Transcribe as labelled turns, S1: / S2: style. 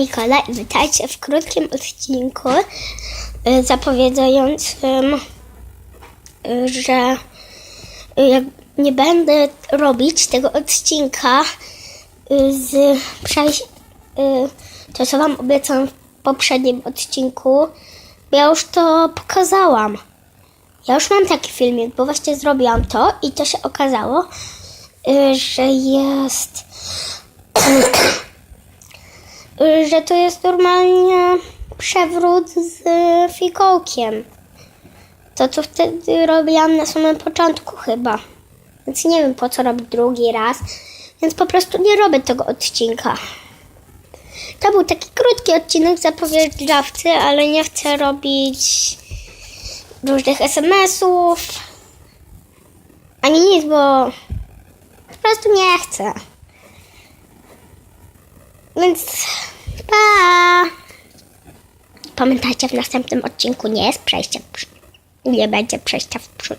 S1: Nikola i witajcie w krótkim odcinku y, zapowiadającym, y, że jak nie będę robić tego odcinka z przejść, to co wam obiecałam w poprzednim odcinku, ja już to pokazałam. Ja już mam taki filmik, bo właśnie zrobiłam to i to się okazało, że jest że to jest normalnie przewrót z fikołkiem. To, co wtedy robiłam na samym początku chyba. Więc nie wiem, po co robić drugi raz. Więc po prostu nie robię tego odcinka. To był taki krótki odcinek zapowiedziawcy, ale nie chcę robić różnych SMS-ów. Ani nic, bo po prostu nie chcę. Więc pa! Pamiętajcie, w następnym odcinku nie jest przejście w przód. Nie będzie przejścia w przód.